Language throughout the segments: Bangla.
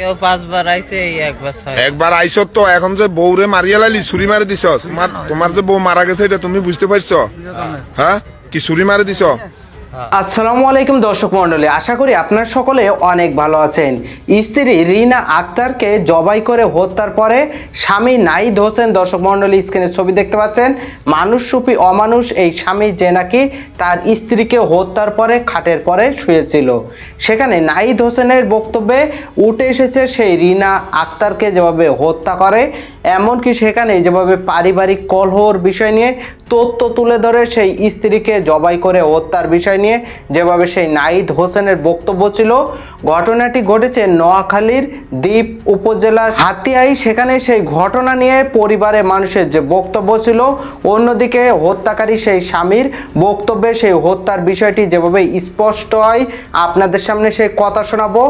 কেউ পাঁচবার আইছে এই একবার ছয়। একবার আইসত তো এখন যে বউরে মারিয়া লাইলি ছুরি মারি দিছ। তোমার যে বউ মারা গেছে এটা তুমি বুঝতে পারছ? হ্যাঁ? কি ছুরি মারি দিছ? আসসালামু আলাইকুম দর্শক মণ্ডলী আশা করি আপনার সকলে অনেক ভালো আছেন। স্ত্রী রিনা আক্তারকে জবাই করে হত্যার পরে স্বামী নাইদ হোসেন দর্শক মণ্ডলী স্ক্রিনে ছবি দেখতে পাচ্ছেন। মানুষরূপী অমানুষ এই স্বামী যে নাকি তার স্ত্রীকে হত্যার পরে খাটের পরে শুয়েছিল। সেখানে নাইদ হোসেনের বক্তব্যে উঠে এসেছে সেই রিনা আক্তারকে যেভাবে হত্যা করে, এমনকি সেখানে যেভাবে পারিবারিক কলহর বিষয় নিয়ে তথ্য তুলে ধরে সেই স্ত্রীকে জবাই করে হত্যার বিষয় নিয়ে, যেভাবে সেই নাইদ হোসেনের বক্তব্য ছিল ঘটনাটি ঘটেছে নোয়াখালীর দ্বীপ উপজেলার হাতিয়াই। সেখানে সেই ঘটনা নিয়ে পরিবারের মানুষের যে বক্তব্য ছিল অন্যদিকে হত্যাকারী সেই স্বামীর বক্তব্যে সেই হত্যার বিষয়টি যেভাবে স্পষ্ট হয় আপনাদের সামনে সেই কথা শোনাবো।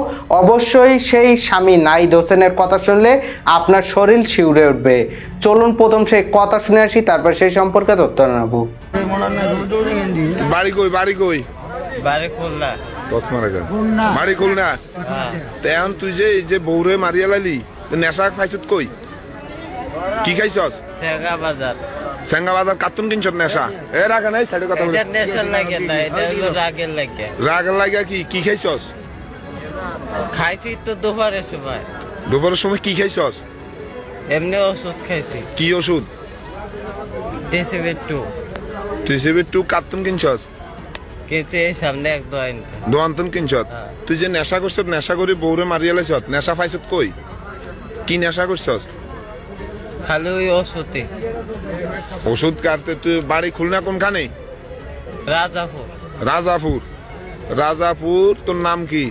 অবশ্যই সেই স্বামী নাইদ হোসেনের কথা শুনলে আপনার শরীর শিউরে উঠবে। চলুন প্রথম সেই কথা শুনে আসি তারপর সেই সম্পর্কে তথ্য জানাব। বাড়ি কই বাড়ি কই? বাড়ি খুলনা। চশমা রাখা বাড়ি খুল না হ্যাঁ এখন তুই যে এই যে বউরে মারিয়া লাইলি তো নেশা খাইছত কই? কি খাইছস? সেগা বাজার সেঙ্গা বাজার কার্টুন কিনছত নেশা এ রাখা নাই সাইডে কথা বলি। এটা লাগে না এটা হলো রাগের লাগে। রাগ লাগা কি? কি খাইছস? খাইছি তো দুপুরের সময় দুপুরের সময় কি খাইছস? এমনি ওষুধ খাইছি। কি ওষুধ টু। তুই সেবে টু কার্টুন কিনছস? এই সামনে এক দোয়াইন দোয়ান্তন কিনছত হ্যাঁ। তুই যে নেশা করছত নেশা করে বউরে মারিয়া লাইছত নেশা পাইছত কই? কি নেশা করছস খালি ওই ওষুধই ওষুধ কাটতে তুই বাড়ি খুলনা কোনখানে রাজাপুর রাজাপুর রাজাপুর তোর নাম কি?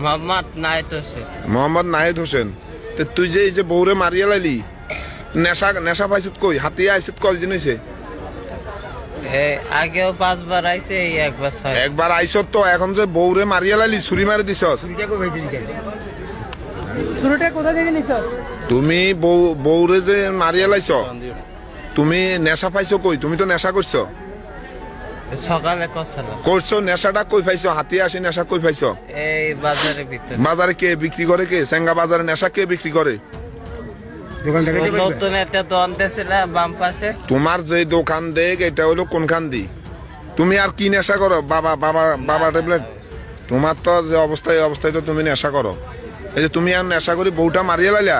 মোহাম্মদ নাইট হোসেন। মোহাম্মদ নাহিদ হোসেন। তে তুই যে এই যে বউরে মারিয়া লাইলি নেশা নেশা পাইছত কই? হাতিয়া আইছত কয়দিন এই আগেও পাঁচবার আইছে এই একবার ছয়। একবার আইছত তো এখন যে বউরে মারিয়া লাইলি ছুরি মারি কোথা থেকে নিছ? তুমি বউ বউরে যে মারিয়া লাইছ তুমি নেশা পাইছো কই? তুমি তো নেশা করছ? সকালে করছ নেশাটা কই পাইছো? হাতিয়া আসি নেশা কই পাইছো? এই বাজারের ভিতরে। বাজারে কে বিক্রি করে কে? সেঙ্গা বাজারে নেশা কে বিক্রি করে? নতুন একটা দোকান ছিল বাম পাশে। তোমার যে দোকান দেখ এটা হলো কোনখান দি তুমি আর কি নেশা করো? বাবা বাবা বাবা ট্যাবলেট তোমার তো যে অবস্থায় অবস্থায় তো তুমি নেশা করো। এই যে তুমি আর নেশা করি বউটা মারিয়ে লাইলা?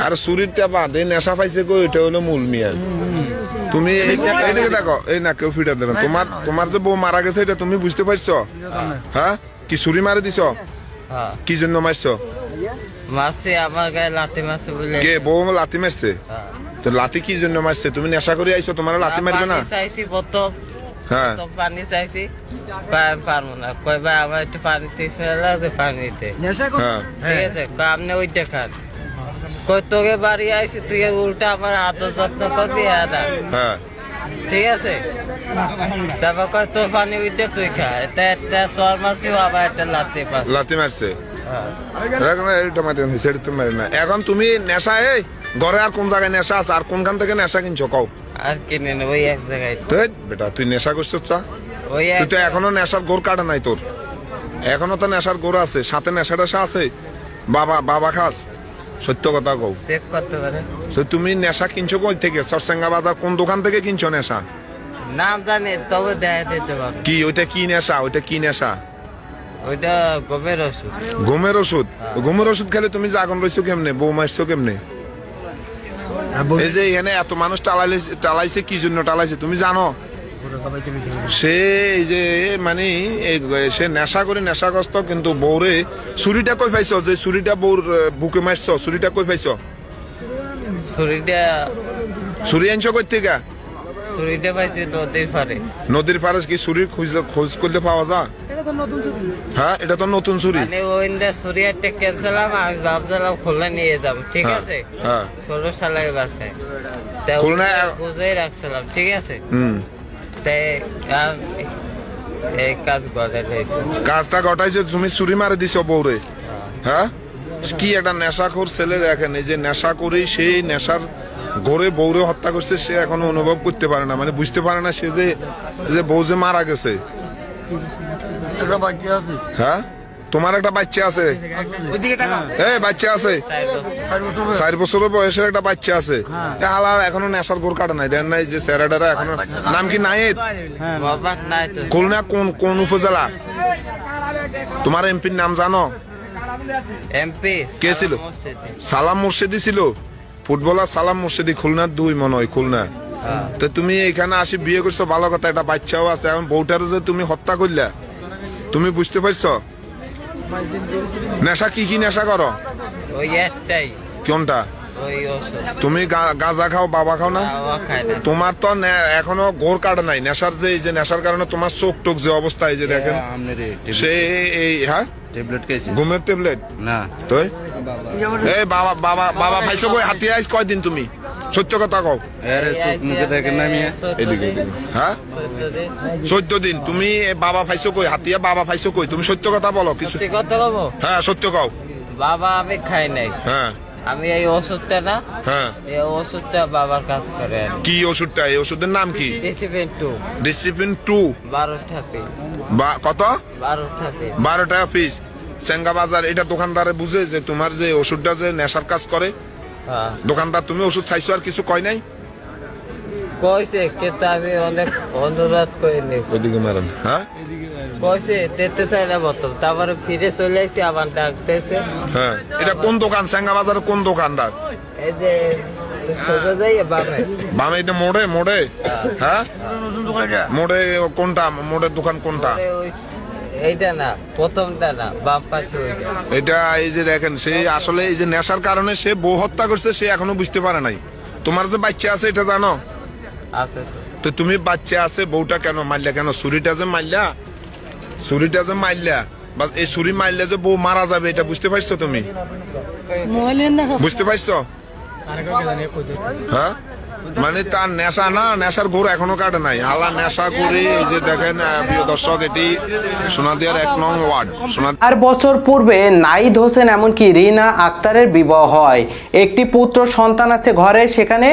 আর শরীরটা বাদ এই নেশা পাইছে কই? এটা হলো মূল মিয়া। তুমি এই- এইদিকে দেখো এই না কেউ ফিটা দেবে তোমার তোমার যে বউ মারা গেছে এটা তুমি বুঝতে পারছ? হ্যাঁ। কি ছুরি মারি দিছ? হ্যাঁ। কি জন্য মারছো? মাসি আমার গায়ে লাথি মাসি বলে। কে বউ লাতি মারছে? হ্যাঁ। তো লাতি কি জন্য মারছে? তুমি নেশা করে আইছো তোমার লাতি মারবে না? চাইছি প্রথম হ্যাঁ। তো পানি চাইছি। পারব না। কয় ভাই আমার একটু পানি তৃষ্ণা লাগছে পানি দে হ্যাঁ। ঠিক আছে আপনি ওইটা খান। কই তোকে বাড়ি আইছি তুই উল্টা আমার আদর যত্ন করবি হ্যাঁ হ্যাঁ। ঠিক আছে? তারপর কয় তোর পানি ওইটা তুই খা। এটা একটা সর মাসি আবার একটা লাথি পাস লাতি মারছে? হ্যাঁ এখন তুমি নেশা এই ঘরে আর কোন জায়গায় নেশা আছে আর কোনখান থেকে নেশা কিনছো কও। আর কিনে নেব ওই এক জায়গায় বেটা তুই নেশা করছিস চা। ওই তুই তো এখনও নেশার গোর কাটে নাই তোর এখনও তো নেশার গোর আছে সাথে নেশা টেশা আছে। বাবা বাবা খাস সত্য কথা কও। চেক করতে পারে তো তুমি নেশা কিনছো কই থেকে? সরসেঙ্গা বাজার কোন দোকান থেকে কিনছো নেশা নাম জানি তবে দেখা দিতে পারব কি ওইটা কি নেশা ওইটা কি নেশা ওইটা গমের ওষুধ। ঘুমের ওষুধ? ঘুমের ওষুধ খেলে তুমি জাগন রইছো কেমনে? বউ মারছো কেমনে? এই যে এখানে এত মানুষ টালাইলে টালাইছে কি জন্য টালাইছে? তুমি জানো? সে এই যে মানে সে নেশা করে নেশাগ্রস্ত কিন্তু বউরে ছুরিটা কই পাইছো? যে ছুরিটা বউর বুকে মারছো ছুরিটা কই পাইছো? ছুরিটা ছুরি আনছো কই থেকে? ছুরিটা পাইছি নদীর পারে নদীর পারে কি ছুরি খুঁজলে খোঁজ করলে পাওয়া যায়? হ্যাঁ এটা তো নতুন ছুরি মানে ওইটা ছুরি একটা ক্যান্সেলাম আমি ভাবছিলাম খুলনা নিয়ে যাব। ঠিক হ্যাঁ, আছে? হ্যাঁ। ছোট সালের বাসায়। তা বুঝেই রাখছিলাম ঠিক আছে? হুম। তাই এই কাজ করে কাজটা ঘটাইছে তুমি ছুরি মারে দিছো বউরে। হ্যাঁ। কি একটা নেশাখোর ছেলে দেখেন এই যে নেশা করে সেই নেশার গড়ে বউরে হত্যা করছে সে এখনও অনুভব করতে পারে না। মানে বুঝতে পারে না সে যে যে বউ যে মারা গেছে। হ্যাঁ? তোমার একটা বাচ্চা আছে? এই বাচ্চা আছে। চার বছর। বছরের বয়সের একটা বাচ্চা আছে। এ হালা এখনও নেশার গোর কাটে নাই। দেন নাই যে স্যারাডারা এখনও নাম কি নাই তো। খুলনা কোন কোন উপজেলা? তোমার এমপির নাম জানো? এমপি কে ছিল? সালাম মুর্শিদি ছিল? ফুটবলার সালাম মুর্শিদি খুলনার দুই মনে হয় খুলনা। হ্যাঁ। তো তুমি এখানে আসি বিয়ে করছ ভালো কথা একটা বাচ্চাও আছে। এখন বউটার যে তুমি হত্যা করলা তুমি বুঝতে পারছ? নেশা কি কি নেশা করো? কোনটা? তুমি গাঁজা খাও বাবা খাও না? তোমার তো এখনও গোর কাটে নাই। নেশার যে এই যে নেশার কারণে তোমার চোখ টোক যে অবস্থা এই যে দেখেন। সে এই হ্যাঁ? ঘুমের ট্যাবলেট না। তো এই বাবা বাবা বাবা ভাইসো কই হাতি আইস কয়দিন তুমি? সত্য কথা কও। আরে চোখ মুখে দেখেন না মিয়া। এদিকে এদিকে। হ্যাঁ? চোদ্দ দিন। তুমি বাবা ফাইছো কই? হাতিয়া বাবা ফাইছো কই? তুমি সত্য কথা বলো কিছু সত্যি কথা বলব? হ্যাঁ সত্য কও। বাবা আমি খাই নাই। হ্যাঁ। আমি এই ওষুধটা না হ্যাঁ। এই ওষুধটা বাবার কাজ করে কি ওষুধটা? এই ওষুধের নাম কি? ডিসিপ্লিন টু ডিসিপ্লিন টু বারোটা পিস বা কত? বারোটা পিস বারো টাকা পিস চেঙ্গা বাজার এটা দোকানদারে বুঝে যে তোমার যে ওষুধটা যে নেশার কাজ করে দোকানদার তুমি ওষুধ চাইছো আর কিছু কয় নাই? কইছে কিন্তু আমি অনেক অনুরোধ করে নিয়েছি ওইদিকে মারেন হ্যাঁ? কইছে দিতে চাইলে মতো তারপরে ফিরে চলে আসি আবার ডাকতেছে। হ্যাঁ। এটা কোন দোকান? বাজারের কোন দোকানদার? এই যে সোজা যাই বামে। বামে এটা মোড়ে মোড়ে? হ্যাঁ। মোড়ে কোনটা? মোড়ের দোকান কোনটা? এইটা না প্রথমটা না বাম পাশে এটা এই যে দেখেন সে আসলে এই যে নেশার কারণে সে বউ হত্যা করছে সে এখনও বুঝতে পারে নাই। তোমার যে বাচ্চা আছে এটা জানো? আছে তো। তো তুমি বাচ্চা আছে বউটা কেন মারলা কেন? ছুরিটা যে মারলা ছুরিটা যে মারলা বা এই ছুরি মারলে যে বউ মারা যাবে এটা বুঝতে পারছ তুমি? বুঝতে পারছ? হ্যাঁ? মানে তার নেশা না, নেশার ঘোর এখনও কাটে নাই। আলা নেশা করে যে দেখেন প্রিয় দর্শক, এটি সোনাদিয়ার এক নং ওয়ার্ড। চার বছর পূর্বে নাইদ হোসেন এমনকি রিনা আক্তারের বিবাহ হয়। একটি পুত্র সন্তান আছে ঘরে, সেখানে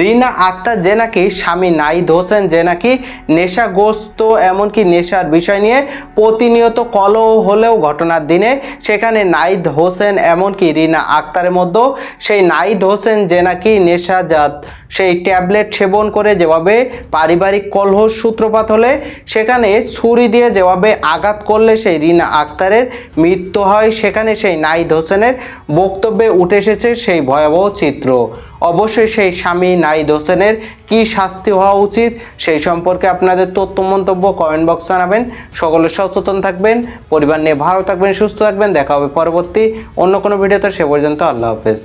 রিনা আক্তার যে নাকি স্বামী নাইদ হোসেন, যে নাকি নেশাগ্রস্ত, এমনকি নেশার বিষয় নিয়ে প্রতিনিয়ত কলহ হলেও ঘটনার দিনে সেখানে নাইদ হোসেন এমনকি রিনা আক্তারের মধ্যেও সেই নাইদ হোসেন যে নাকি নেশাজাত সেই ট্যাবলেট সেবন করে যেভাবে পারিবারিক কলহ সূত্রপাত হলে, সেখানে ছুরি দিয়ে যেভাবে আঘাত করলে সেই রিনা আক্তারের মৃত্যু হয়, সেখানে সেই নাইদ হোসেনের বক্তব্যে উঠে এসেছে সেই ভয়াবহ চিত্র। অবশ্যই সেই স্বামী নাইদ হোসেনের কী শাস্তি হওয়া উচিত, সেই সম্পর্কে আপনাদের তথ্য মন্তব্য কমেন্ট বক্স জানাবেন। সকলে সচেতন থাকবেন, পরিবার নিয়ে ভালো থাকবেন, সুস্থ থাকবেন। দেখা হবে পরবর্তী অন্য কোনো ভিডিওতে, সে পর্যন্ত আল্লাহ হাফেজ।